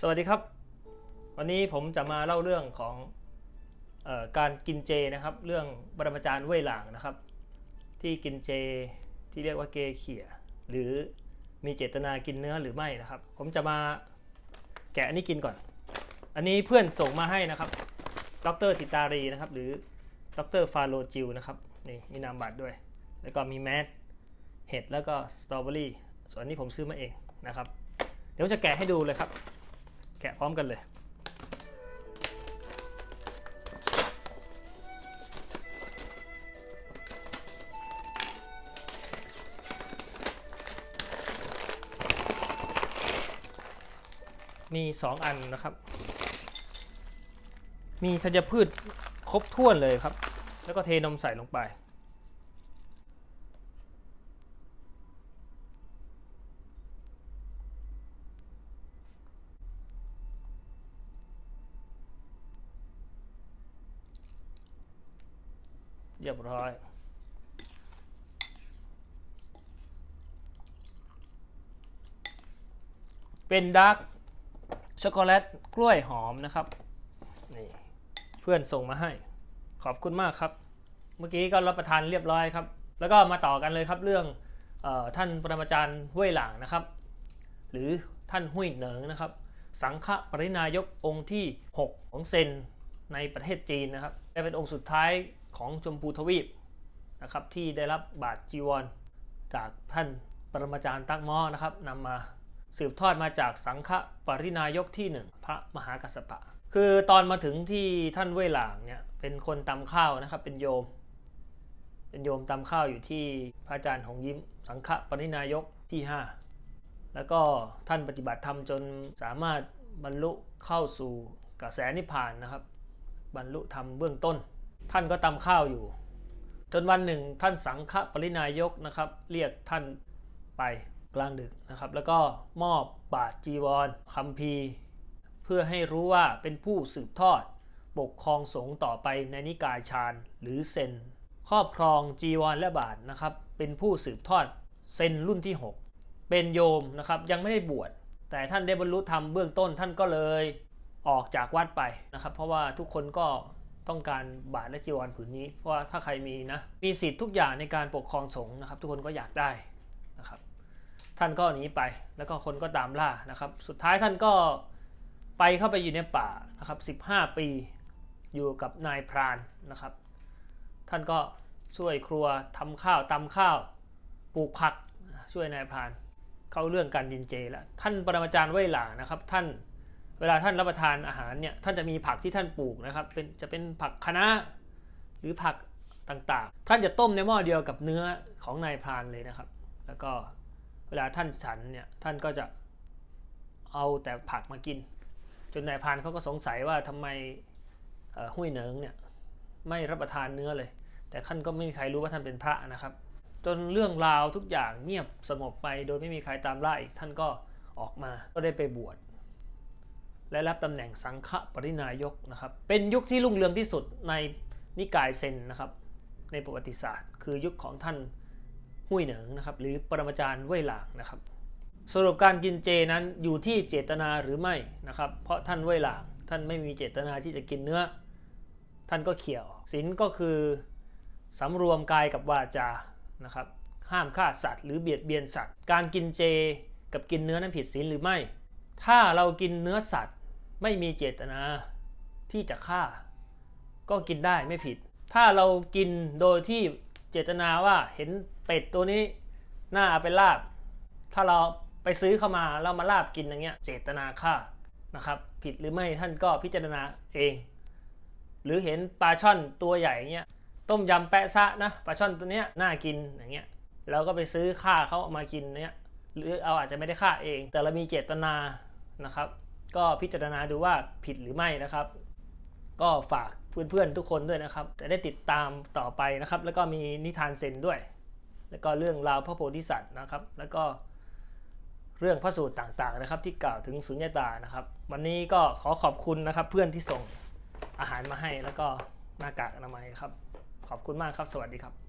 สวัสดีครับ วันนี้ผมจะมาเล่าเรื่องของออการกินเจนะครับ เรื่องบรมาจารย์เว่ยหลางนะครับ ที่กินเจที่เรียกว่าเกเขียหรือมีเจตนากินเนื้อหรือไม่นะครับ ผมจะมาแกะอันนี้กินก่อน อันนี้เพื่อนส่งมาให้นะครับ ดรติตารีนะครับ หรือดรฟาโลจิวนะครับนี่มีนามบัตรด้วย แล้วก็มีแมสเห็ดแล้วก็สตรอเบอรี่ส่วนนี้ผมซื้อมาเองนะครับ เดี๋ยวจะแกะให้ดูเลยครับ แกะพร้อมกันเลย มี 2 อันนะครับ มีธัญพืชครบถ้วนเลยครับ แล้วก็เทนมใส่ลงไป รียบร้อย เป็นดาร์กช็อกโกแลตกล้วยหอมนะครับนี่เพื่อนส่งมาให้ ขอบคุณมากครับ เมื่อกี้ก็รับประทานเรียบร้อยครับ แล้วก็มาต่อกันเลยครับเรื่องออท่านปรมาจารย์ห้วยหลางนะครับ หรือท่านห้วยเหนิงนะครับ สังฆปรินายกองค์ที่ 6 ของเซนในประเทศจีนนะครับและเป็นองค์สุดท้าย ของชมพูทวีปนะครับที่ได้รับบาทจีวร จากท่านปรมาจารย์ตักมอนะครับนำมาสืบทอดมาจากสังฆปรินายกที่หนึ่งพระมหากัสสปะ คือตอนมาถึงที่ท่านเว่ยหลางเนี่ยเป็นคนตำข้าวนะครับเป็นโยม เป็นโยมตำข้าวอยู่ที่พระอาจารย์หงยิ้ม สังฆปรินายกที่ 5 แล้วก็ท่านปฏิบัติธรรมจนสามารถบรรลุเข้าสู่กระแสนิพพานนะครับ บรรลุธรรมเบื้องต้น ท่านก็ตำข้าวอยู่ จนวันหนึ่งท่านสังฆปรินายกนะครับ เรียกท่านไปกลางดึกนะครับ แล้วก็มอบบาทจีวรคัมภีร์เพื่อให้รู้ว่าเป็นผู้สืบทอด ปกครองสงฆ์ต่อไปในนิกายฌานหรือเซนครอบครองจีวรและบาทนะครับ เป็นผู้สืบทอดเซนรุ่นที่ 6 เป็นโยมนะครับยังไม่ได้บวชแต่ท่านได้บรรลุธรรมเบื้องต้นท่านก็เลยออกจากวัดไปนะครับ เพราะว่าทุกคนก็ ต้องการบาทและจีวรผืนนี้ เพราะว่าถ้าใครมีนะมีสิทธิ์ทุกอย่างในการปกครองสงฆ์นะครับ ทุกคนก็อยากได้นะครับ ท่านก็หนีไปแล้วก็คนก็ตามล่านะครับ สุดท้ายท่านก็ไปเข้าไปอยู่ในป่านะครับ15 ปีอยู่กับนายพรานนะครับ ท่านก็ช่วยครัวทำข้าวตำข้าวปลูกผักช่วยนายพราน เข้าเรื่องการกินเจแล้วท่านปรมาจารย์เว่ยหลานะครับ ท่าน เวลาท่านรับประทานอาหารเนี่ยท่านจะมีผักที่ท่านปลูกนะครับเป็นจะเป็นผักคะน้าหรือผักต่างๆ ท่านจะต้มในหม้อเดียวกับเนื้อของนายพรานเลยนะครับ แล้วก็เวลาท่านฉันเนี่ยท่านก็จะเอาแต่ผักมากิน จนนายพรานเขาก็สงสัยว่าทำไมห้วยเหนิงเนี่ยไม่รับประทานเนื้อเลย แต่ท่านก็ไม่มีใครรู้ว่าท่านเป็นพระนะครับ จนเรื่องราวทุกอย่างเงียบสงบไปโดยไม่มีใครตามล่าอีกท่านก็ออกมาก็ได้ไปบวช และรับตำแหน่งสังฆปรินายกนะครับ เป็นยุคที่รุ่งเรืองที่สุดในนิกายเซนนะครับ ในประวัติศาสตร์ คือยุคของท่านหุยเหนิงนะครับ หรือปรมาจารย์เว่ยหลางนะครับ สรุปการกินเจนั้นอยู่ที่เจตนาหรือไม่นะครับ เพราะท่านเว่ยหลางท่านไม่มีเจตนาที่จะกินเนื้อ ท่านก็เขี่ยวศีลก็คือสำรวมกายกับวาจานะครับ ห้ามฆ่าสัตว์หรือเบียดเบียนสัตว์ การกินเจกับกินเนื้อนั้นผิดศีลหรือไม่ ถ้าเรากินเนื้อสัตว์ ไม่มีเจตนาที่จะฆ่า ก็กินได้ไม่ผิด ถ้าเรากินโดยที่เจตนาว่าเห็นเป็ดตัวนี้น่าเอาไปลาบ ถ้าเราไปซื้อเข้ามาเรามาลาบกินอย่างเงี้ย เจตนาฆ่านะครับ ผิดหรือไม่ท่านก็พิจารณาเอง หรือเห็นปลาช่อนตัวใหญ่เงี้ยต้มยำแปะซะนะปลาช่อนตัวเนี้ยน่ากินอย่างเงี้ยเราก็ไปซื้อฆ่าเขาเอามากินเนี้ยหรือเอาอาจจะไม่ได้ฆ่าเอง แต่เรามีเจตนานะครับ ก็พิจารณาดูว่าผิดหรือไม่นะครับ ก็ฝากเพื่อนๆทุกคนด้วยนะครับ จะได้ติดตามต่อไปนะครับ แล้วก็มีนิทานเซนด้วย แล้วก็เรื่องราวพระโพธิสัตว์นะครับ แล้วก็เรื่องพระสูตรต่างๆนะครับ ที่กล่าวถึงสุญญตานะครับ วันนี้ก็ขอขอบคุณนะครับ เพื่อนที่ส่งอาหารมาให้แล้วก็หน้ากากอนามัยครับ ขอบคุณมากครับ สวัสดีครับ